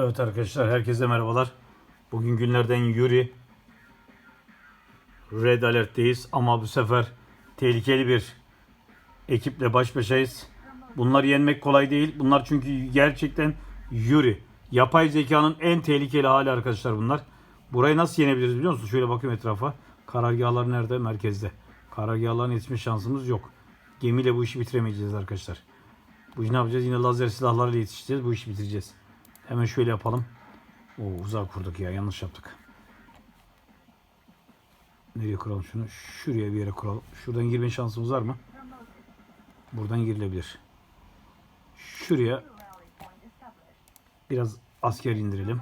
Evet arkadaşlar herkese merhabalar. Bugün günlerden Yuri. Red Alert'teyiz ama bu sefer tehlikeli bir ekiple baş başayız. Bunları yenmek kolay değil. Bunlar çünkü gerçekten Yuri. Yapay zekanın en tehlikeli hali arkadaşlar bunlar. Burayı nasıl yenebiliriz biliyor musunuz? Şöyle bakıyorum etrafa. Karargahlar nerede? Merkezde. Karargahların yetişme şansımız yok. Gemiyle bu işi bitiremeyeceğiz arkadaşlar. Bu işi ne yapacağız? Yine lazer silahlarla yetişeceğiz. Bu işi bitireceğiz. Hemen şöyle yapalım. Oo uzağa kurduk ya. Yanlış yaptık. Nereye kuralım şunu? Şuraya bir yere kuralım. Şuradan girme şansımız var mı? Buradan girilebilir. Şuraya biraz asker indirelim.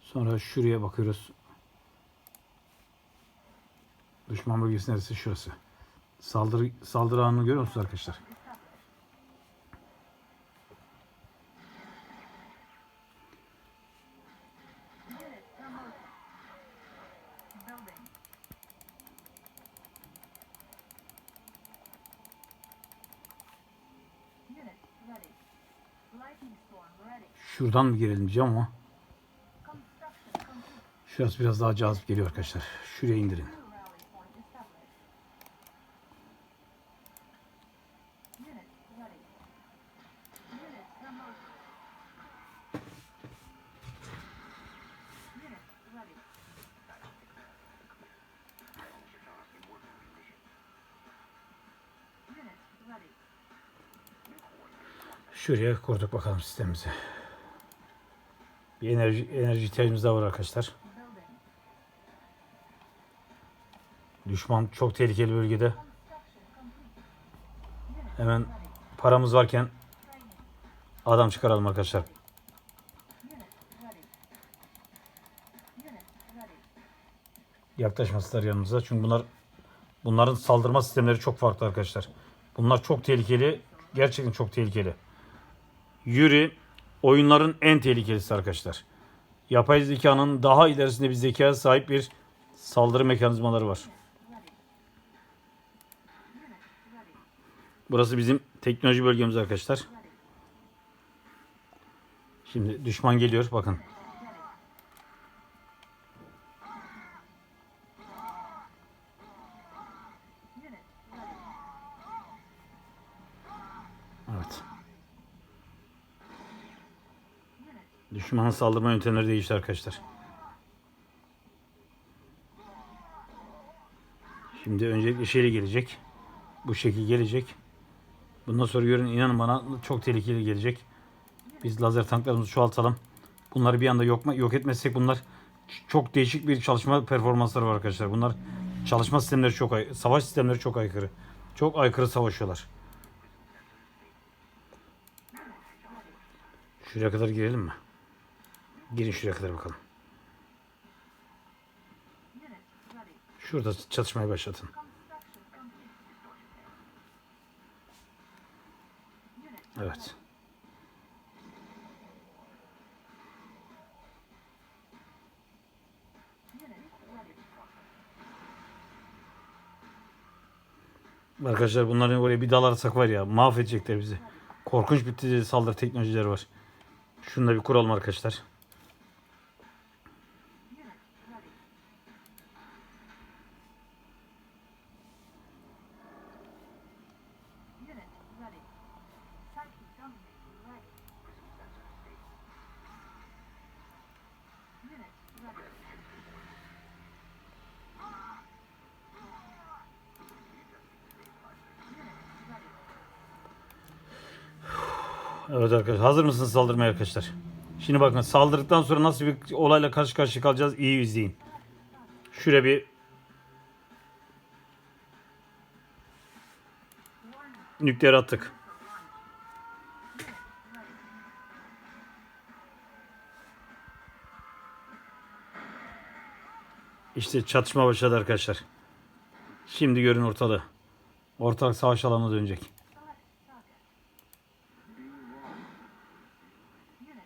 Sonra şuraya bakıyoruz. Düşman bölgesi neresi? Şurası. Saldırı, saldırı anını görüyor musunuz arkadaşlar? Şuradan mı girelim diyeceğim ama şurası biraz daha cazip geliyor arkadaşlar. Şuraya indirin. Şuraya kurduk bakalım sistemimizi. Bir enerji, enerji ihtiyacımız da var arkadaşlar. Düşman çok tehlikeli bölgede. Hemen paramız varken adam çıkaralım arkadaşlar. Yaklaşmasınlar yanımıza. Çünkü bunlar bunların saldırma sistemleri çok farklı arkadaşlar. Bunlar çok tehlikeli. Gerçekten çok tehlikeli. Yuri oyunların en tehlikelisi arkadaşlar. Yapay zekanın daha ilerisinde bir zekaya sahip bir saldırı mekanizmaları var. Burası bizim teknoloji bölgemiz arkadaşlar. Şimdi düşman geliyor bakın. Unit Düşmanın saldırma yöntemleri değişti arkadaşlar. Şimdi öncelikle şeyle gelecek. Bu şekil gelecek. Bundan sonra görün inanın bana çok tehlikeli gelecek. Biz lazer tanklarımızı çoğaltalım. Bunları bir anda yok, yok etmezsek bunlar çok değişik bir çalışma performansları var arkadaşlar. Bunlar çalışma sistemleri çok ay savaş sistemleri çok aykırı. Çok aykırı savaşıyorlar. Şuraya kadar girelim mi? Girin şuraya kadar bakalım. Şurada çatışmayı başlatın. Evet. Arkadaşlar bunların oraya bir dalarsak var ya mahvedecekler bizi. Korkunç bir saldırı teknolojileri var. Şunu da bir kuralım arkadaşlar. Evet arkadaşlar hazır mısınız saldırmaya arkadaşlar? Şimdi bakın saldırdıktan sonra nasıl bir olayla karşı karşıya kalacağız iyi izleyin. Şuraya bir nükleer attık. İşte çatışma başladı arkadaşlar. Şimdi görün ortalığı. Ortalık savaş alanına dönecek.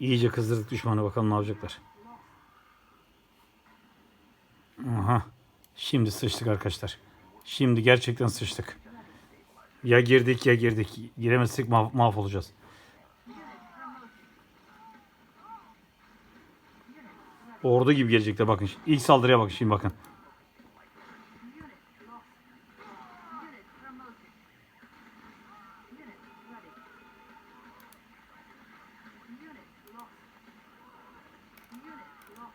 İyice kızdırdık düşmanı bakalım ne yapacaklar. Aha. Şimdi sıçtık arkadaşlar. Şimdi gerçekten sıçtık. Ya girdik ya girdik. Giremezsek mah- mahvolacağız. Ordu gibi gelecekler bakın. İlk saldırıya bakın şimdi bakın. Unit lost. Unit promoted. Unit ready. Unit lost. Unit lost.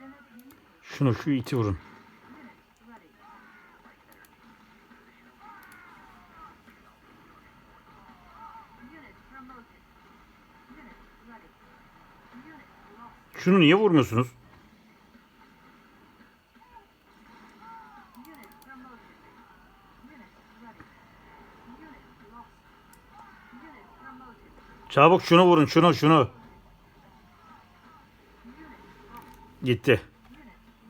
Enemy Şunu şu iti vurun. Şunu niye vurmuyorsunuz? Çabuk şunu vurun şunu şunu. Gitti.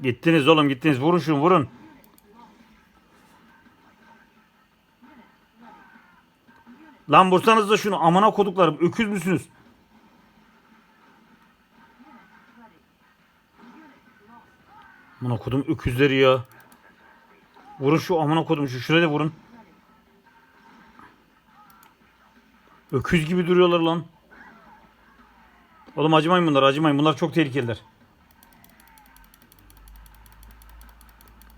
Gittiniz oğlum gittiniz. Vurun şunu vurun. Lan vursanız da şunu amına koduklarım. Öküz müsünüz? Amına kodum öküzleri ya. Vurun şu amına kodum şu şuraya da vurun. Öküz gibi duruyorlar lan. Oğlum acımayın bunlar acımayın. Bunlar çok tehlikeliler.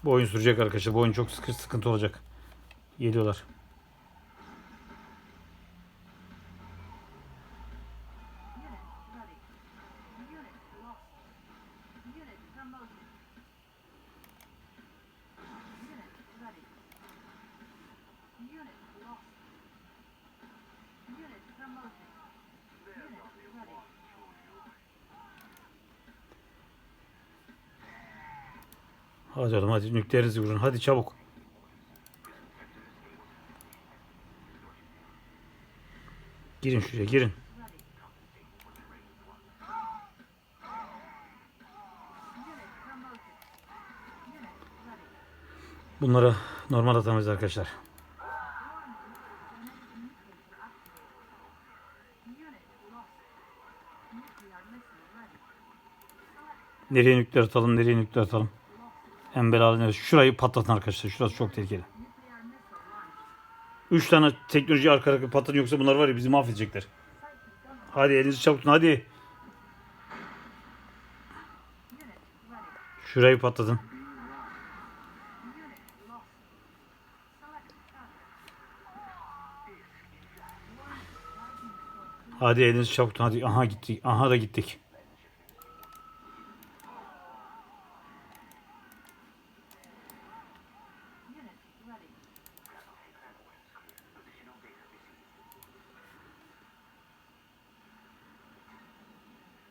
Bu oyun sürecek arkadaşlar. Bu oyun çok sıkı, sıkıntı olacak. Geliyorlar. Unit ready. Unit lost. Unit promoted. Unit ready. Unit lost. Unit promoted. Unit ready. Hadi oğlum hadi nükleerinizi vurun. Hadi çabuk. Girin şuraya girin. Bunlara normal atamayız arkadaşlar. Nereye nükleer atalım, nereye nükleer atalım. En belalı neresi? Şurayı patlatın arkadaşlar. Şurası çok tehlikeli. Üç tane teknoloji arka arka patlatın yoksa bunlar var ya bizi mahvedecekler. Hadi elinizi çabuk tutun hadi. Şurayı patlatın. Hadi elinizi çabuk tutun hadi. Aha gittik. Aha da gittik. Unit ready. Unit ready. Unit promoted. Unit ready. Unit promoted. Unit ready. Unit lost.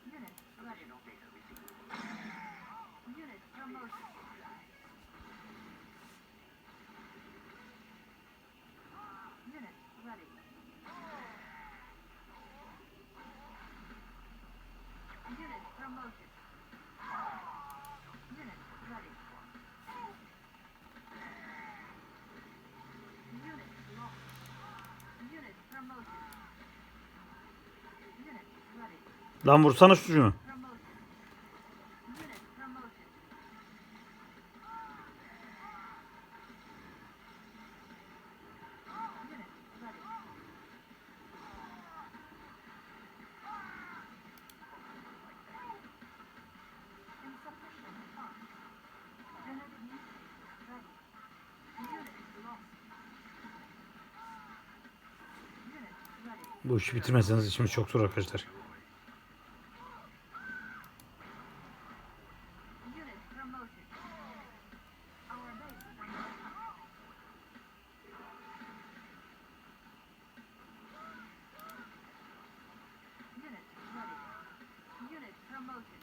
Unit promoted. Unit ready. Lan vursana şunu. Promoted. Unit promoted. Unit ready. Insufficient funds. Unit ready. Unit lost. Unit ready. Bu işi bitirmezseniz işimiz çok zor arkadaşlar. Unit promoted. Our base is under attack. Unit ready. Unit promoted.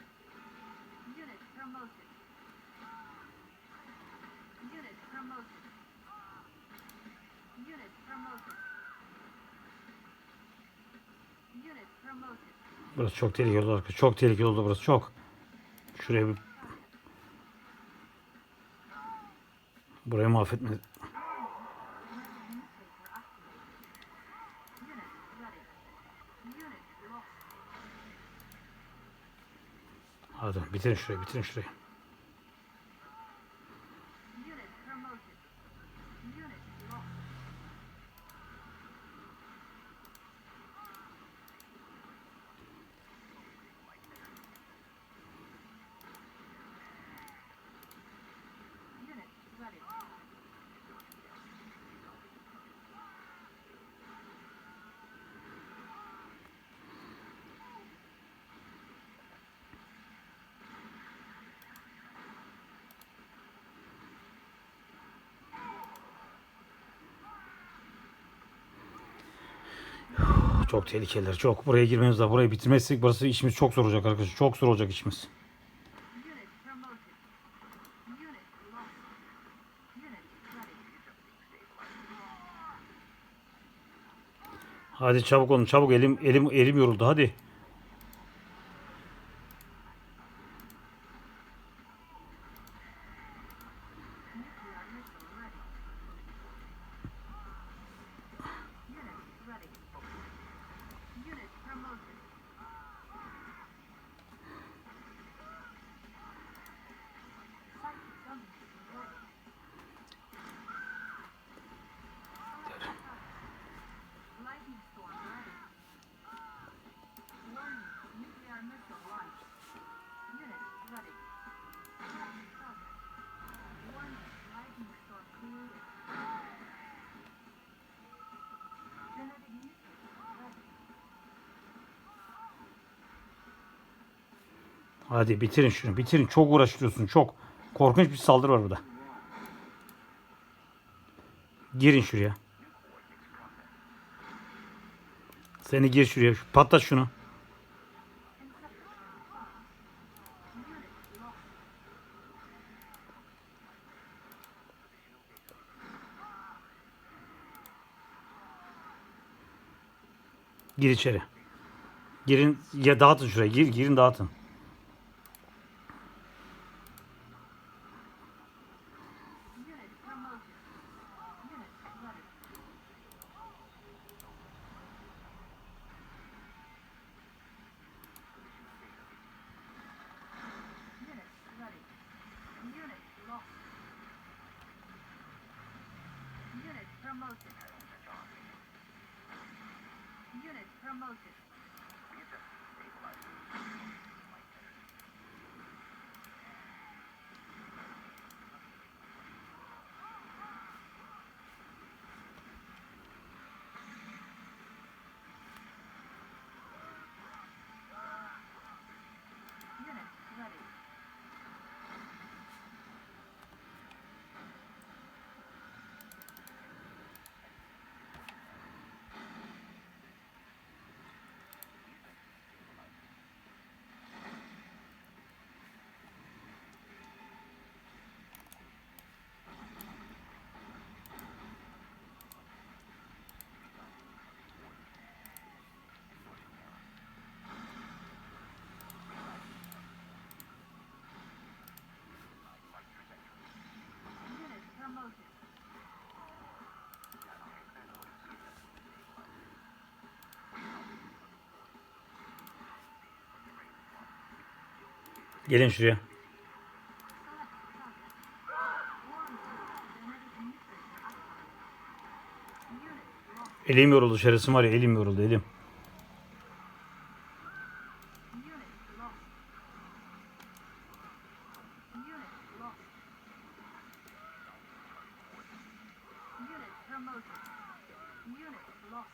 Unit promoted. Unit promoted. Unit promoted. Unit promoted. Burası çok tehlikeli oldu arkadaşlar. Çok tehlikeli oldu burası çok. Şuraya bir Burayı mahvetme. Hadi bitirin şurayı bitirin şurayı. Unit promoted. Unit lost. Çok tehlikeliler. Çok. Buraya girmemiz lazım. Burayı bitirmezsek burası işimiz çok zor olacak arkadaşlar. Çok zor olacak işimiz. Hadi çabuk olun. Çabuk elim elim elim yoruldu. Hadi. Hadi bitirin şunu. Bitirin. Çok uğraştırıyorsun. Çok. Korkunç bir saldırı var burada. Girin şuraya. Seni gir şuraya. Patlat şunu. Gir içeri. Girin ya dağıtın şuraya. Gir, girin dağıtın. Promoted. Gelin şuraya. Elim yoruldu şerefsim var ya elim yoruldu elim. Unit promoted. Unit lost.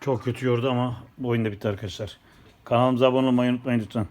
Çok kötü yordu ama bu oyun da bitti arkadaşlar. Kanalımıza abone olmayı unutmayın lütfen.